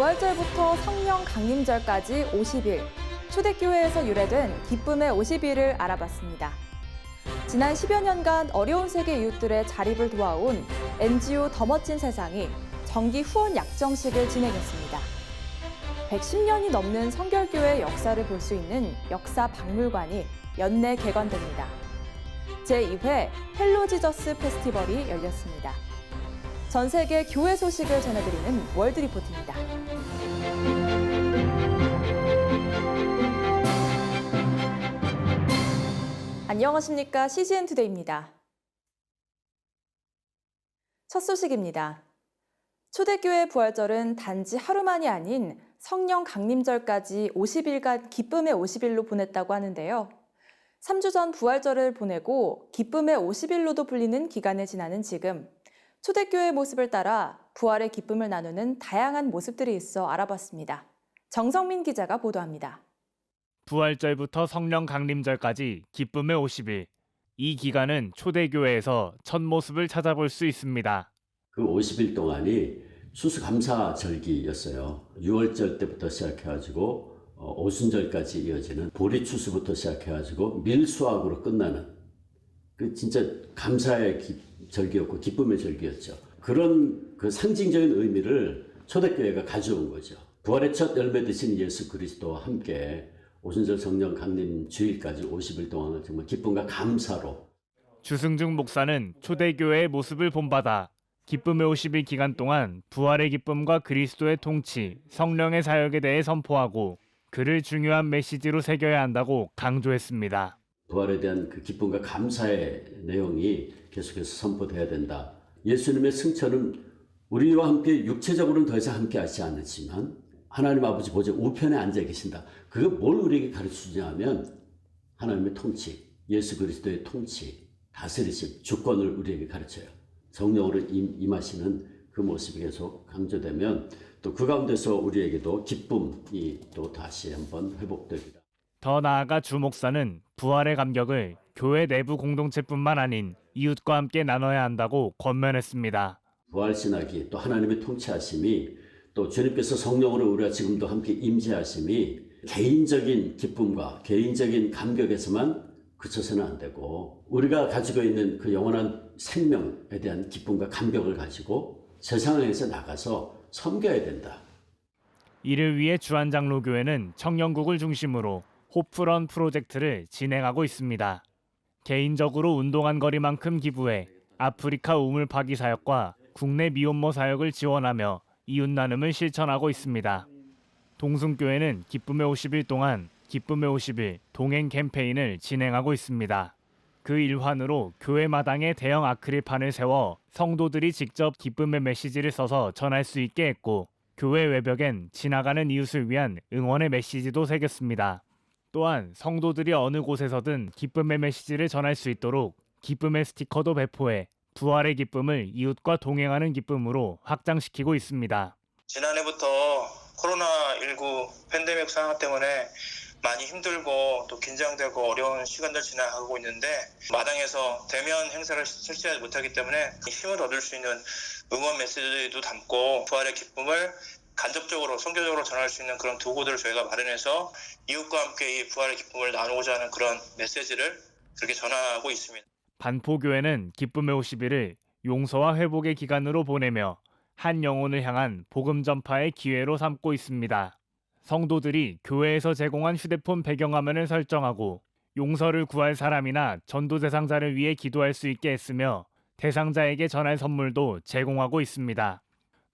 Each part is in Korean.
부활절부터 성령 강림절까지 50일, 초대교회에서 유래된 기쁨의 50일을 알아봤습니다. 지난 10여 년간 어려운 세계 이웃들의 자립을 도와온 NGO 더 멋진 세상이 정기 후원 약정식을 진행했습니다. 110년이 넘는 성결교회 역사를 볼 수 있는 역사 박물관이 연내 개관됩니다. 제2회 헬로 지저스 페스티벌이 열렸습니다. 전 세계 교회 소식을 전해드리는 월드 리포트입니다. 안녕하십니까. CGN 투데이입니다. 첫 소식입니다. 초대교회 부활절은 단지 하루만이 아닌 성령 강림절까지 50일간 기쁨의 50일로 보냈다고 하는데요. 3주 전 부활절을 보내고 기쁨의 50일로도 불리는 기간을 지나는 지금 초대교회의 모습을 따라 부활의 기쁨을 나누는 다양한 모습들이 있어 알아봤습니다. 정성민 기자가 보도합니다. 부활절부터 성령 강림절까지 기쁨의 50일. 이 기간은 초대교회에서 첫 모습을 찾아볼 수 있습니다. 그 50일 동안이 추수감사 절기였어요. 6월절 때부터 시작해가지고 어, 오순절까지 이어지는 보리추수부터 시작해가지고 밀수확으로 끝나는 그 진짜 감사의 기- 절기였고 기쁨의 절기였죠. 그런 그 상징적인 의미를 초대교회가 가져온 거죠. 부활의 첫 열매 되신 예수 그리스도와 함께 오순절 성령 강림 주일까지 50일 동안은 정말 기쁨과 감사로 주승중 목사는 초대교회의 모습을 본받아 기쁨의 50일 기간 동안 부활의 기쁨과 그리스도의 통치, 성령의 사역에 대해 선포하고 그를 중요한 메시지로 새겨야 한다고 강조했습니다. 부활에 대한 그 기쁨과 감사의 내용이 계속해서 선포돼야 된다. 예수님의 승천은 우리와 함께 육체적으로는 더 이상 함께 하지 않지만 하나님 아버지 보좌 우편에 앉아 계신다. 그게 뭘 우리에게 가르쳐 주냐 하면 하나님의 통치, 예수 그리스도의 통치, 다스리심, 주권을 우리에게 가르쳐요. 성령으로 임- 임하시는 그 모습이 계속 강조되면 또 그 가운데서 우리에게도 기쁨이 또 다시 한번 회복됩니다. 더 나아가 주 목사는 부활의 감격을 교회 내부 공동체뿐만 아닌 이웃과 함께 나눠야 한다고 권면했습니다. 부활 신학이 또 하나님의 통치하심이 또 주님께서 성령으로 우리와 지금도 함께 임재하심이 개인적인 기쁨과 개인적인 감격에서만 그쳐서는 안 되고 우리가 가지고 있는 그 영원한 생명에 대한 기쁨과 감격을 가지고 세상을 향해서 나가서 섬겨야 된다. 이를 위해 주한장로교회는 청년국을 중심으로 호프런 프로젝트를 진행하고 있습니다. 개인적으로 운동한 거리만큼 기부해 아프리카 우물 파기 사역과 국내 미혼모 사역을 지원하며 이웃 나눔을 실천하고 있습니다. 동순교회는 기쁨의 50일 동안 기쁨의 50일 동행 캠페인을 진행하고 있습니다. 그 일환으로 교회 마당에 대형 아크릴판을 세워 성도들이 직접 기쁨의 메시지를 써서 전할 수 있게 했고 교회 외벽엔 지나가는 이웃을 위한 응원의 메시지도 새겼습니다. 또한 성도들이 어느 곳에서든 기쁨의 메시지를 전할 수 있도록 기쁨의 스티커도 배포해 부활의 기쁨을 이웃과 동행하는 기쁨으로 확장시키고 있습니다. 지난해부터 코로나19 팬데믹 상황 때문에 많이 힘들고 또 긴장되고 어려운 시간들 지나가고 있는데 마당에서 대면 행사를 실시하지 못하기 때문에 힘을 얻을 수 있는 응원 메시지도 담고 부활의 기쁨을 간접적으로 선교적으로 전할 수 있는 그런 도구들을 저희가 마련해서 이웃과 함께 이 부활의 기쁨을 나누고자 하는 그런 메시지를 그렇게 전하고 있습니다. 반포교회는 기쁨의 50일을 용서와 회복의 기간으로 보내며 한 영혼을 향한 복음 전파의 기회로 삼고 있습니다. 성도들이 교회에서 제공한 휴대폰 배경화면을 설정하고 용서를 구할 사람이나 전도 대상자를 위해 기도할 수 있게 했으며 대상자에게 전할 선물도 제공하고 있습니다.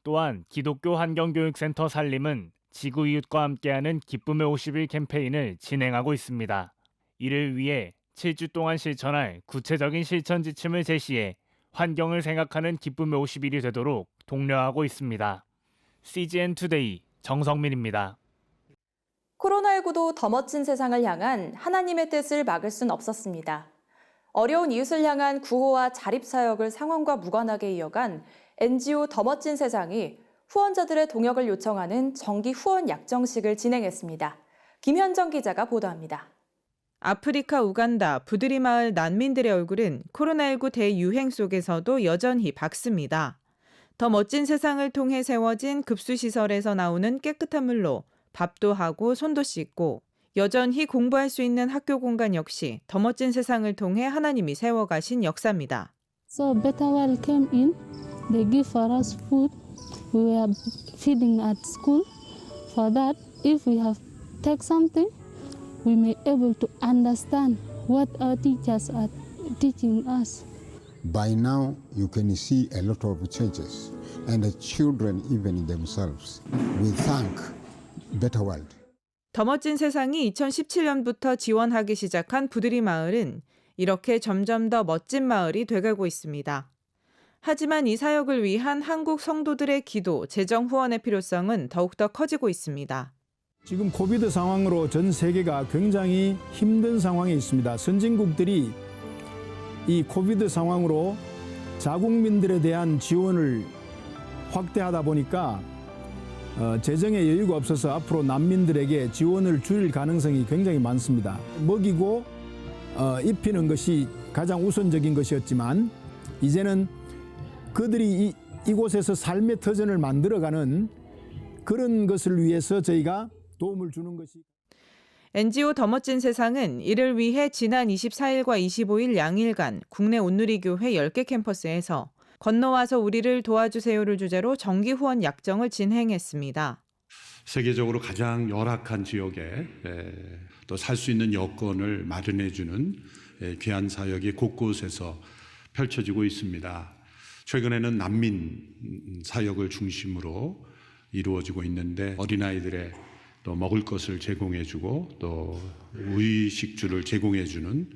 또한 기독교 환경교육센터 살림은 지구 이웃과 함께하는 기쁨의 50일 캠페인을 진행하고 있습니다. 이를 위해 7주 동안 실천할 구체적인 실천 지침을 제시해 환경을 생각하는 기쁨의 50일이 되도록 독려하고 있습니다. CGN 투데이 정성민입니다. 코로나19도 더 멋진 세상을 향한 하나님의 뜻을 막을 순 없었습니다. 어려운 이웃을 향한 구호와 자립사역을 상황과 무관하게 이어간 NGO 더 멋진 세상이 후원자들의 동역을 요청하는 정기 후원 약정식을 진행했습니다. 김현정 기자가 보도합니다. 아프리카 우간다 부드리 마을 난민들의 얼굴은 코로나19 대유행 속에서도 여전히 밝습니다. 더 멋진 세상을 통해 세워진 급수시설에서 나오는 깨끗한 물로 밥도 하고 손도 씻고 여전히 공부할 수 있는 학교 공간 역시 더 멋진 세상을 통해 하나님이 세워가신 역사입니다. So Betawel came in. They give for us food. We were feeding at school. For that, if we have take something, we may able to understand what our teachers are teaching us. By now, you can see a lot of changes, and the children, even themselves, we thank Better World. 더 멋진 세상이 2017년부터 지원하기 시작한 부드리 마을은 이렇게 점점 더 멋진 마을이 돼가고 있습니다. 하지만 이 사역을 위한 한국 성도들의 기도, 재정 후원의 필요성은 더욱더 커지고 있습니다. 지금 코비드 상황으로 전 세계가 굉장히 힘든 상황에 있습니다. 선진국들이 이 코비드 상황으로 자국민들에 대한 지원을 확대하다 보니까 어, 재정에 여유가 없어서 앞으로 난민들에게 지원을 줄일 가능성이 굉장히 많습니다. 먹이고 어, 입히는 것이 가장 우선적인 것이었지만 이제는 그들이 이, 이곳에서 삶의 터전을 만들어가는 그런 것을 위해서 저희가 도움을 주는 것이 NGO 더 멋진 세상은 이를 위해 지난 24일과 25일 양일간 국내 온누리교회 10개 캠퍼스에서 건너와서 우리를 도와주세요를 주제로 정기 후원 약정을 진행했습니다. 세계적으로 가장 열악한 지역에 또 살 수 있는 여건을 마련해 주는 에, 귀한 사역이 곳곳에서 펼쳐지고 있습니다. 최근에는 난민 음, 사역을 중심으로 이루어지고 있는데 어린아이들의 또 먹을 것을 제공해 주고 또 의식주를 제공해 주는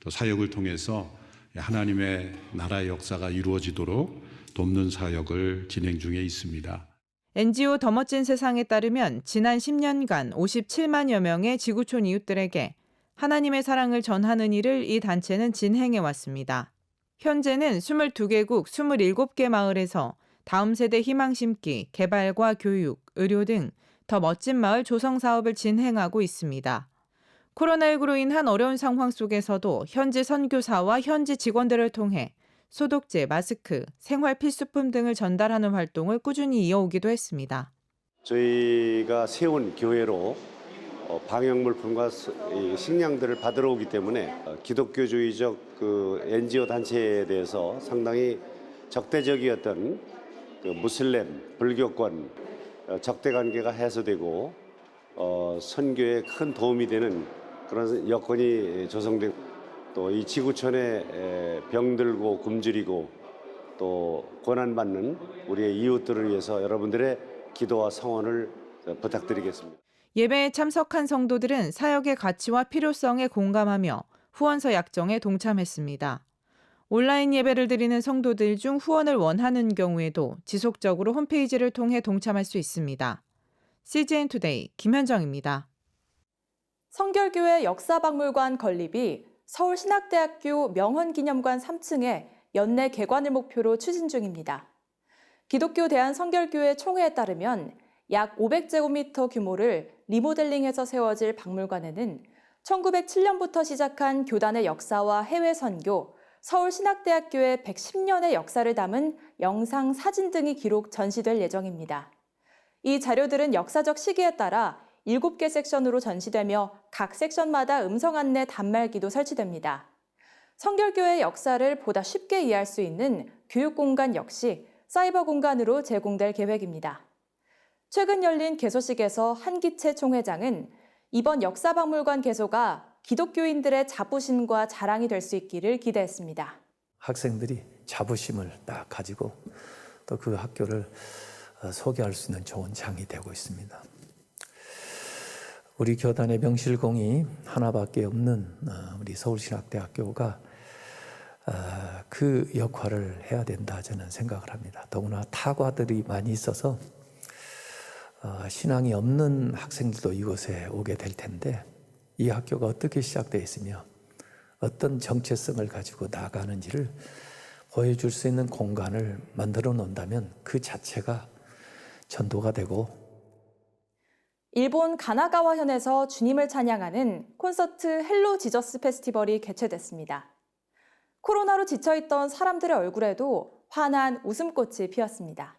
또 사역을 통해서 하나님의 나라의 역사가 이루어지도록 돕는 사역을 진행 중에 있습니다. NGO 더 멋진 세상에 따르면 지난 10년간 57만여 명의 지구촌 이웃들에게 하나님의 사랑을 전하는 일을 이 단체는 진행해 왔습니다. 현재는 22개국 27개 마을에서 다음 세대 희망 심기, 개발과 교육, 의료 등 더 멋진 마을 조성 사업을 진행하고 있습니다. 코로나19로 인한 어려운 상황 속에서도 현지 선교사와 현지 직원들을 통해 소독제, 마스크, 생활 필수품 등을 전달하는 활동을 꾸준히 이어오기도 했습니다. 저희가 세운 교회로 어, 방역물품과 스- 이 식량들을 받으러 오기 때문에 어, 기독교주의적 그 NGO 단체에 대해서 상당히 적대적이었던 그 무슬림, 불교권 어, 적대 관계가 해소되고 어, 선교에 큰 도움이 되는 그런 여건이 조성된 또 이 지구촌에 에, 병들고 굶주리고 또 고난받는 우리의 이웃들을 위해서 여러분들의 기도와 성원을 부탁드리겠습니다. 예배에 참석한 성도들은 사역의 가치와 필요성에 공감하며 후원서 약정에 동참했습니다. 온라인 예배를 드리는 성도들 중 후원을 원하는 경우에도 지속적으로 홈페이지를 통해 동참할 수 있습니다. CGN 투데이 김현정입니다. 성결교회 역사박물관 건립이 서울신학대학교 명헌기념관 3층에 연내 개관을 목표로 추진 중입니다. 기독교 대한 성결교회 총회에 따르면 약 500제곱미터 규모를 리모델링해서 세워질 박물관에는 1907년부터 시작한 교단의 역사와 해외 선교, 서울 신학대학교의 110년의 역사를 담은 영상, 사진 등이 기록 전시될 예정입니다. 이 자료들은 역사적 시기에 따라 7개 섹션으로 전시되며 각 섹션마다 음성 안내 단말기도 설치됩니다. 성결교회 역사를 보다 쉽게 이해할 수 있는 교육 공간 역시 사이버 공간으로 제공될 계획입니다. 최근 열린 개소식에서 한기채 총회장은 이번 역사박물관 개소가 기독교인들의 자부심과 자랑이 될 수 있기를 기대했습니다. 학생들이 자부심을 딱 가지고 또 그 학교를 어, 소개할 수 있는 좋은 장이 되고 있습니다. 우리 교단의 명실공히 하나밖에 없는 어, 우리 서울신학대학교가 어, 그 역할을 해야 된다 저는 생각을 합니다. 더구나 타과들이 많이 있어서 어, 신앙이 없는 학생들도 이곳에 오게 될 텐데 이 학교가 어떻게 시작되어 있으며 어떤 정체성을 가지고 나가는지를 보여줄 수 있는 공간을 만들어 놓는다면 그 자체가 전도가 되고 일본 가나가와현에서 주님을 찬양하는 콘서트 헬로 지저스 페스티벌이 개최됐습니다. 코로나로 지쳐있던 사람들의 얼굴에도 환한 웃음꽃이 피었습니다.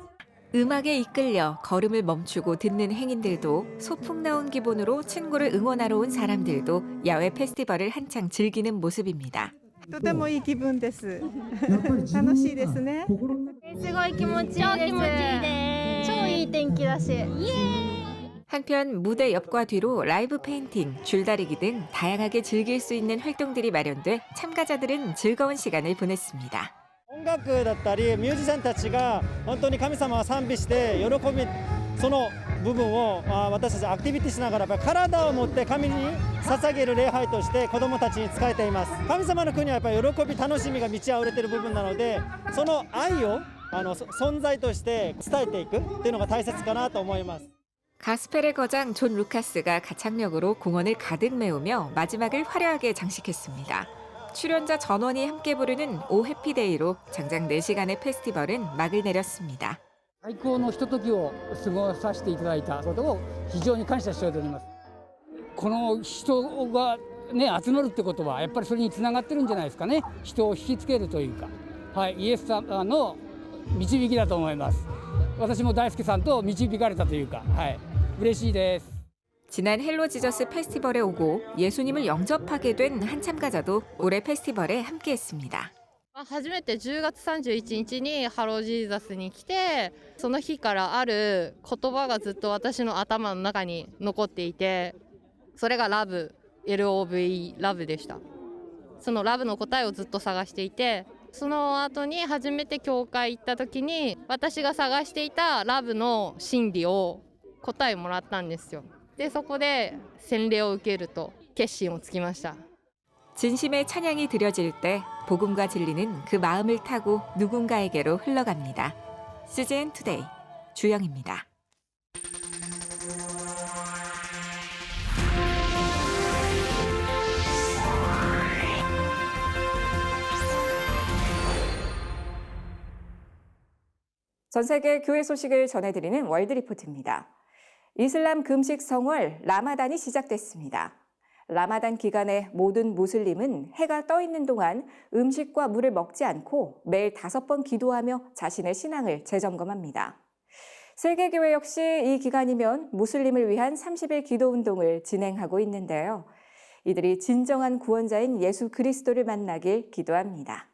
음악에 이끌려 걸음을 멈추고 듣는 행인들도 소풍 나온 기분으로 친구를 응원하러 온 사람들도 야외 페스티벌을 한창 즐기는 모습입니다. とてもいい気分です。楽しいですね。すごい気持ちいいです超気持ちいいです超いい天気だしイエーイ 한편 무대 옆과 뒤로 라이브 페인팅, 줄다리기 등 다양하게 즐길 수 있는 활동들이 마련돼 참가자들은 즐거운 시간을 보냈습니다. 音楽だったりミュージシャンたちが本当に神様を賛美して喜びその部分をあ私たちアクティビティしながらやっぱり体を持って神に捧げる礼拝として子どもたちに仕えています神様の国はやっぱり喜び楽しみが満ち溢れている部分なのでその愛をあのそ存在として伝えていくっていうのが大切かなと思います 가스펠의 거장 존 루카스가 가창력으로 공원을 가득 메우며 마지막을 화려하게 장식했습니다. 출연자 전원이 함께 부르는 오 해피데이로 장장 4시간의 페스티벌은 막을 내렸습니다. 最高のひとときを過ごさせていただいたことを非常に感謝しておりますこの人がね集まるってことはやっぱりそれにつながってるんじゃないですかね人を引きつけるというかはいイエス様の導きだと思います私も大輔さんと導かれたというかはい嬉しいです 지난 헬로 지저스 페스티벌에 오고 예수님을 영접하게 된 한 참가자도 올해 페스티벌에 함께했습니다. 初めて10月31日にハロージーザスに来てその日からある言葉がずっと私の頭の中に残っていてそれがラブ LOVE ラブでしたそのラブの答えをずっと探していてその後に初めて教会行った時に私が探していたラブの真理を答えもらったんですよ でそこで洗礼を受けると決心をつきました 진심의 찬양이 드려질 때 복음과 진리는 그 마음을 타고 누군가에게로 흘러갑니다. CGN 투데이 주영입니다. 전 세계 교회 소식을 전해드리는 월드 리포트입니다. 이슬람 금식 성월 라마단이 시작됐습니다. 라마단 기간에 모든 무슬림은 해가 떠 있는 동안 음식과 물을 먹지 않고 매일 다섯 번 기도하며 자신의 신앙을 재점검합니다. 세계교회 역시 이 기간이면 무슬림을 위한 30일 기도 운동을 진행하고 있는데요. 이들이 진정한 구원자인 예수 그리스도를 만나길 기도합니다.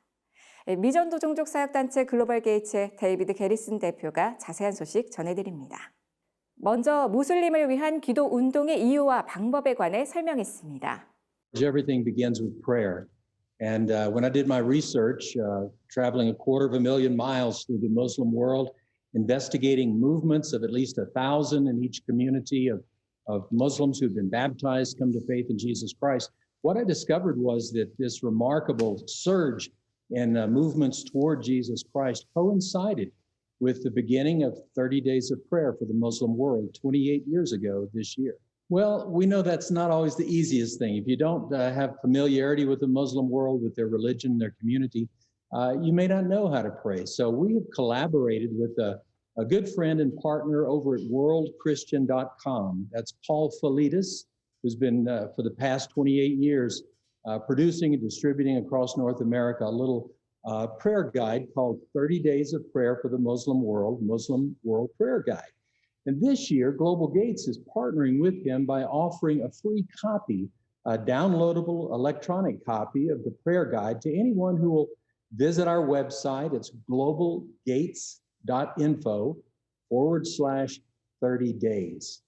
미전도 종족 사역단체 글로벌 게이츠의 데이비드 게리슨 대표가 자세한 소식 전해드립니다. 먼저 무슬림을 위한 기도 운동의 이유와 방법에 관해 설명했습니다. Everything begins with prayer. And uh, when I did my research, uh, traveling a quarter of a million miles through the Muslim world, investigating movements of at least a thousand in each community of, of Muslims who've been baptized, come to faith in Jesus Christ, what I discovered was that this remarkable surge in uh, movements toward Jesus Christ coincided with the beginning of 30 days of prayer for the Muslim world 28 years ago this year. Well, we know that's not always the easiest thing. If you don't uh, have familiarity with the Muslim world, with their religion, their community, uh, you may not know how to pray. So we have collaborated with a, a good friend and partner over at worldchristian.com. That's Paul Felitis, who's been uh, for the past 28 years uh, producing and distributing across North America a little uh, prayer guide called 30 Days of Prayer for the Muslim World, Muslim World Prayer Guide. And this year, Global Gates is partnering with him by offering a free copy, a downloadable electronic copy of the prayer guide to anyone who will visit our website. It's globalgates.info forward slash 30 days.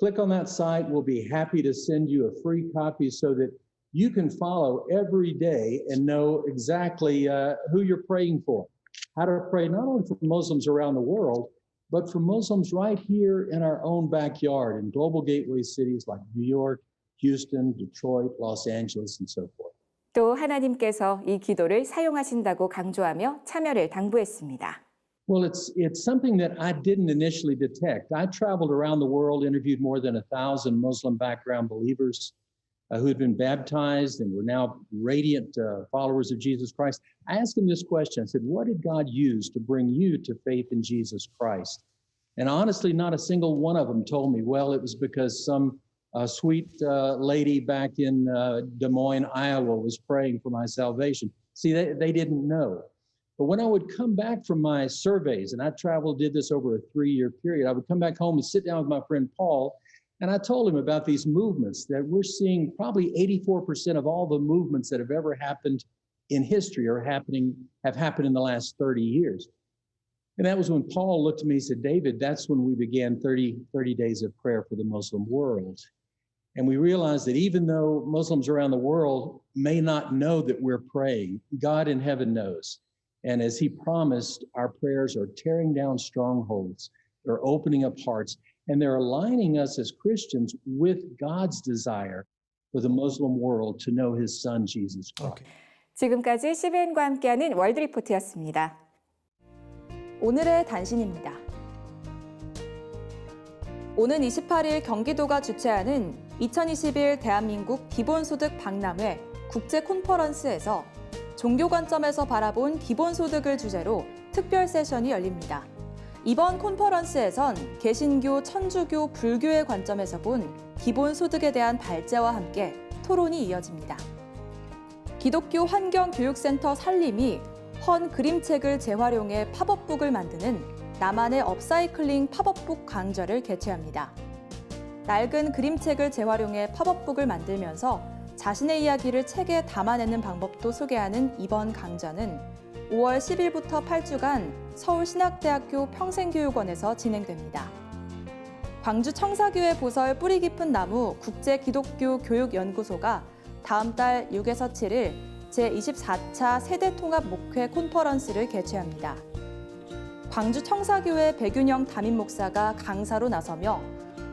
Click on that site. We'll be happy to send you a free copy so that you can follow every day and know exactly uh, who you're praying for. How to pray not only for Muslims around the world, but for Muslims right here in our own backyard in global gateway cities like New York, Houston, Detroit, Los Angeles, and so forth. 또 하나님께서 이 기도를 사용하신다고 강조하며 참여를 당부했습니다. Well, it's it's something that I didn't initially detect. I traveled around the world, interviewed more than a thousand Muslim background believers uh, who had been baptized and were now radiant uh, followers of Jesus Christ. I asked them this question. I said, "What did God use to bring you to faith in Jesus Christ?" And honestly, not a single one of them told me, "Well, it was because some uh, sweet uh, lady back in uh, Des Moines, Iowa, was praying for my salvation." See, they, they didn't know. But when I would come back from my surveys, and I traveled, did this over a three year period, I would come back home and sit down with my friend Paul, and I told him about these movements that we're seeing probably 84% of all the movements that have ever happened in history are happening, have happened in the last 30 years. And that was when Paul looked at me and said, David, that's when we began 30, 30 days of prayer for the Muslim world. And we realized that even though Muslims around the world may not know that we're praying, God in heaven knows. And as he promised, our prayers are tearing down strongholds, they're opening up hearts, and they're aligning us as Christians with God's desire for the Muslim world to know his son, Jesus Christ. 지금까지 CBN과 함께하는 월드 리포트였습니다. 오늘의 단신입니다. 오는 28일 경기도가 주최하는 2021 대한민국 기본소득 박람회 국제 콘퍼런스에서 종교 관점에서 바라본 기본소득을 주제로 특별 세션이 열립니다. 이번 콘퍼런스에선 개신교, 천주교, 불교의 관점에서 본 기본소득에 대한 발제와 함께 토론이 이어집니다. 기독교 환경교육센터 살림이 헌 그림책을 재활용해 팝업북을 만드는 나만의 업사이클링 팝업북 강좌를 개최합니다. 낡은 그림책을 재활용해 팝업북을 만들면서 자신의 이야기를 책에 담아내는 방법도 소개하는 이번 강좌는 5월 10일부터 8주간 서울신학대학교 평생교육원에서 진행됩니다. 광주 청사교회 보설 뿌리 깊은 나무 국제기독교 교육연구소가 다음 달 6에서 7일 제24차 세대통합 목회 콘퍼런스를 개최합니다. 광주 청사교회 백윤영 담임 목사가 강사로 나서며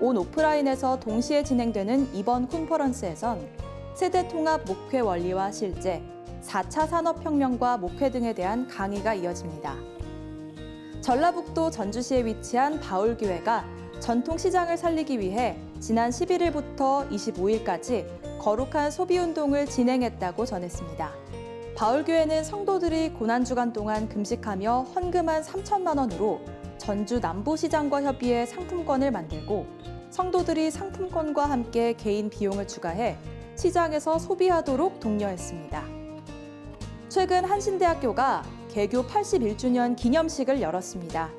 온 오프라인에서 동시에 진행되는 이번 콘퍼런스에선 세대 통합 목회 원리와 실제, 4차 산업혁명과 목회 등에 대한 강의가 이어집니다. 전라북도 전주시에 위치한 바울교회가 전통시장을 살리기 위해 지난 11일부터 25일까지 거룩한 소비운동을 진행했다고 전했습니다. 바울교회는 성도들이 고난주간 동안 금식하며 헌금한 3천만 원으로 전주 남부시장과 협의해 상품권을 만들고 성도들이 상품권과 함께 개인 비용을 추가해 시장에서 소비하도록 독려했습니다. 최근 한신대학교가 개교 81주년 기념식을 열었습니다.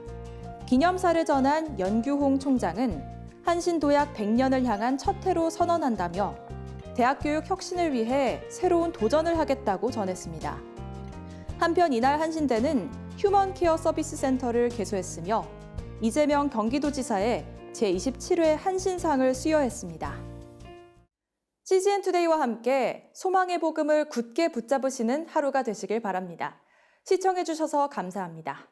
기념사를 전한 연규홍 총장은 한신도약 100년을 향한 첫 해로 선언한다며 대학 교육 혁신을 위해 새로운 도전을 하겠다고 전했습니다. 한편 이날 한신대는 휴먼 케어 서비스 센터를 개소했으며 이재명 경기도지사의 제27회 한신상을 수여했습니다. CGN 투데이와 함께 소망의 복음을 굳게 붙잡으시는 하루가 되시길 바랍니다. 시청해주셔서 감사합니다.